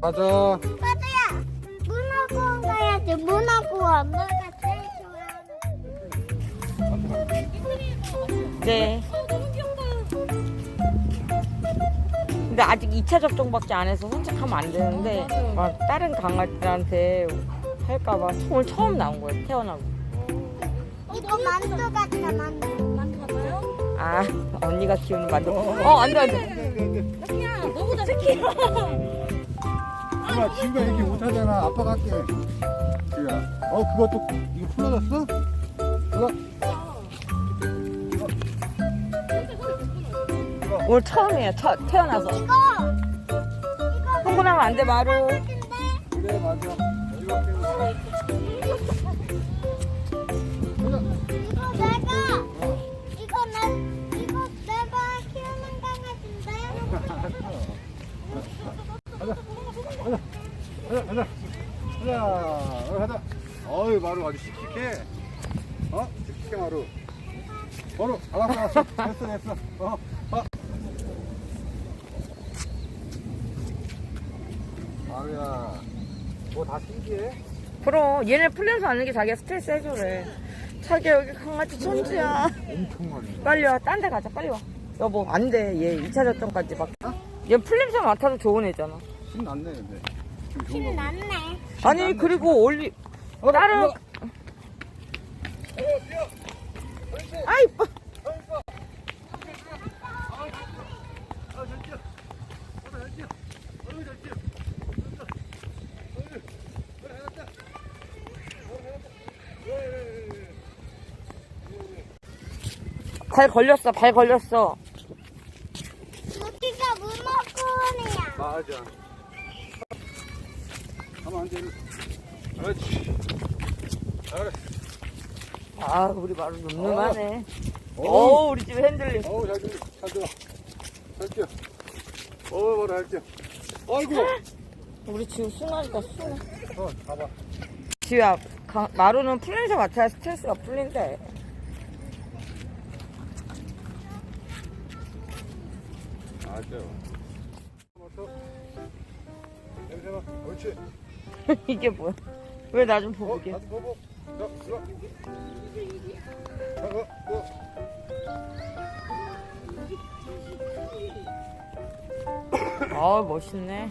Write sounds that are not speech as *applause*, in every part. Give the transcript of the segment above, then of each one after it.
가자. 빠드야. 문하고 가야지. 문하고 엄마가 제일 좋아하는. 네. 근데 아직 2차 접종밖에 안 해서 산책하면 안 되는데 막 다른 강아지들한테 할까봐 오늘 처음 나온 거예요 태어나고 이거 만두 같다 만두. 만두 같아요? 아 언니가 키우는 만두 어 안돼 안돼 엄마 지우가 이렇게 못하잖아. 아빠가 할게. 지우야. 어 그것도 이거 풀어졌어? 그거 오늘 처음이에요 처, 태어나서 이거. 이거 흥분하면 안 돼 마루 그래 맞아. 이거 깨워. 이 *laughs* 마루 아주 씩씩해. 어? 씩씩해 마루. 마루 알았어 알았어. 됐어 됐어. 어. 어. 마루야. 뭐다 신기해? 그럼 얘네 풀려서 앉는 게 자기가 스트레스 해줘래 자기야 여기 강아지 천지야 엄청 많이. 빨리 와 딴 데 가자 빨리 와 여보 안 돼 얘 2차 접종까지 막 얘 풀냄새 맡아도 좋은 애잖아 신 났네 근데. 지금 좋은 힘 거. 났네. 아니 그리고 올리 어, 다른. 아이 발 걸렸어 발 걸렸어 여기가 문어권이야. 맞아. 가만 앉아. 그렇지. 잘했어. 아 우리 마루 늠름하네 어. 어 우리 집 핸들림 어우, 잘 들어. 잘 들어. 잘 뛰어. 어우, 뭐라 잘 뛰어. 아이고. 우리 지우 순하니까 순해 어, 봐봐. 지우야 강- 마루는 풀냄새 맡아야 스트레스가 풀린대. 냄새나. 옳지. *laughs* 이게 뭐야 왜 나좀 어, 보게 나도 보고. 아 멋있네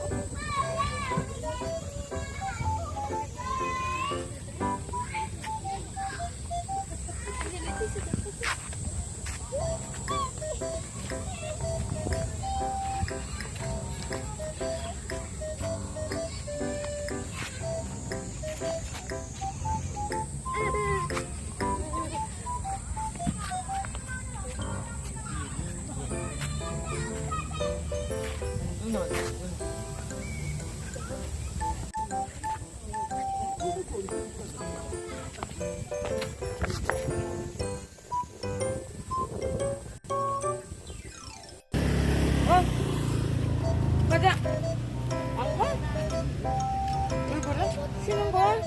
가자. 안 가? 왜 그래? 쉬는 거야?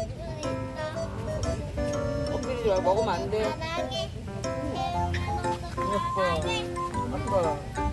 엎드리지 먹으면 안 돼. 예뻐. 아빠.